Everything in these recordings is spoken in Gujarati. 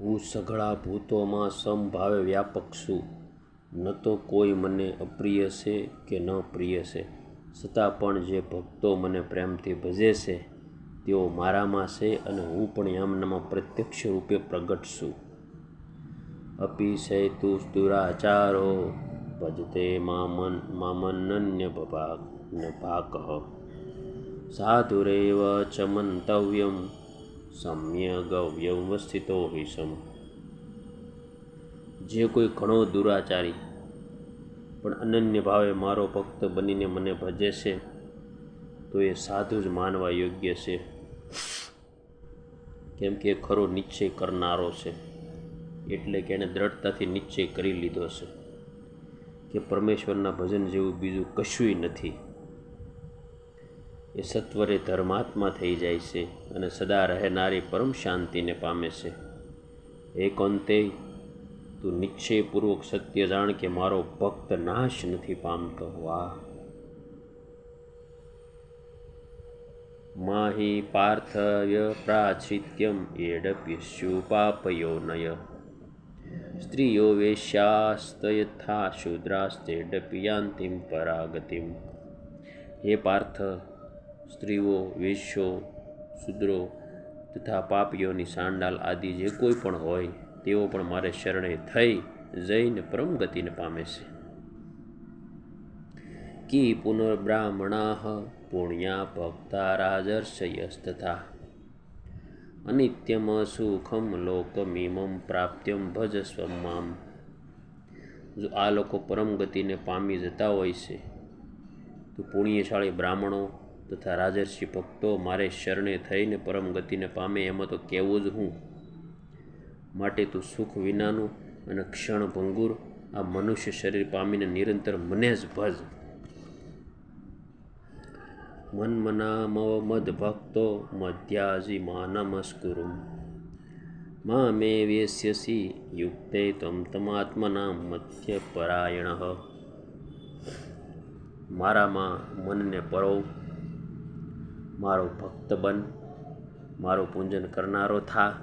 હું સઘળા ભૂતોમાં સમભાવે વ્યાપક છું. ન તો કોઈ મને અપ્રિય છે કે ન પ્રિય છે. છતાં પણ જે ભક્તો મને પ્રેમથી ભજે છે, તેઓ મારામાં છે અને હું પણ એમનામાં પ્રત્યક્ષ રૂપે પ્રગટ છું. અપિશયતુ દુરાચારો ભજતે મામન મામનન્ય ભાગ ન ભાક. સાધુરેવ ચ મંતવ્યમ સમ્યગવ્યવસ્થિતો વિષમ જે કોઈ ઘણો દુરાચારી, પણ અનન્ય ભાવે મારો ભક્ત બનીને મને ભજે છે, તો એ સાધુ જ માનવા યોગ્ય છે. કેમ કે ખરો નિશ્ચય કરનારો છે, એટલે કે એણે દ્રઢતાથી નિશ્ચય કરી લીધો છે, કે પરમેશ્વરના ભજન જેવું બીજું કશુંય નથી. એ સત્વરે ધર્માત્મા થઈ જાય છે અને સદા રહેનારી પરમ શાંતિને પામે છે. એ કોંતે તું નિશ્ચયપૂર્વક સત્ય જાણ કે મારો ભક્ત નાશ નથી પામતો. વાહ! માહી પાર્થવ્ય પાપયો નય. સ્ત્રીઓ વેશ્યાસ્તયથા શૂદ્રાસ્તેડપી યાંતિમ પરાગતિમ. હે પાર્થ સ્ત્રીઓ, વેશ્યો, શુદ્રો તથા પાપીઓની સાંડાલ આદિ જે કોઈ પણ હોય, તેઓ પણ મારે શરણે થઈ જઈને પરમ ગતિને પામે છે. કી પુનર્બ્રાહ્મણા પુણ્યા ભક્તા રાજર્ષયસ્તથા. અનિત્યમ સુખમ લોકમીમમ પ્રાપ્ત્યમ ભજસ્વ મામ. જો આ લોકો પરમ ગતિને પામી જતા હોય છે, તો પુણ્યશાળી બ્રાહ્મણો તથા રાજર્ષિ ભક્તો મારે શરણે થઈને પરમ ગતિને પામે એમાં તો કહેવું જ હું. માટે તું સુખ વિનાનું અને ક્ષણભંગુર આ મનુષ્ય શરીર પામીને નિરંતર મને જ ભજ. મન્મનામવ મદ ભક્તો મધ્યાજી માનમસ્કુરુમ. મા મે વેશ્યસી યુક્તે તમ તમાત્મના મધ્યપરાયણ. મારામાં મનને પરોવ મારો ભક્ત બન, મારો પૂજન કરનારો થા.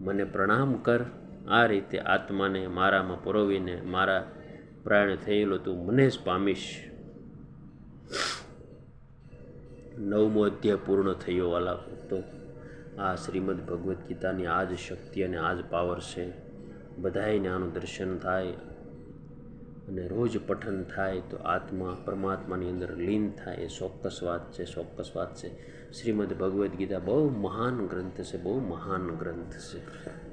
મને પ્રણામ કર, આ રીતે આત્માને મારામાં પરોવીને મારા પ્રાણ થયેલો તું મને જ પામીશ. નવમો અધ્યાય પૂર્ણ થયો વાલા ભક્તો, આ શ્રીમદ ભગવદ્ ગીતાની આ જ શક્તિ અને આ જ પાવર છે. બધાયને આનું દર્શન થાય. અને રોજ પઠન થાય તો આત્મા પરમાત્માની અંદર લીન થાય. એ ચોક્કસ વાત છે, ચોક્કસ વાત છે. શ્રીમદ ભગવદ્ ગીતા બહુ મહાન ગ્રંથ છે, બહુ મહાન ગ્રંથ છે.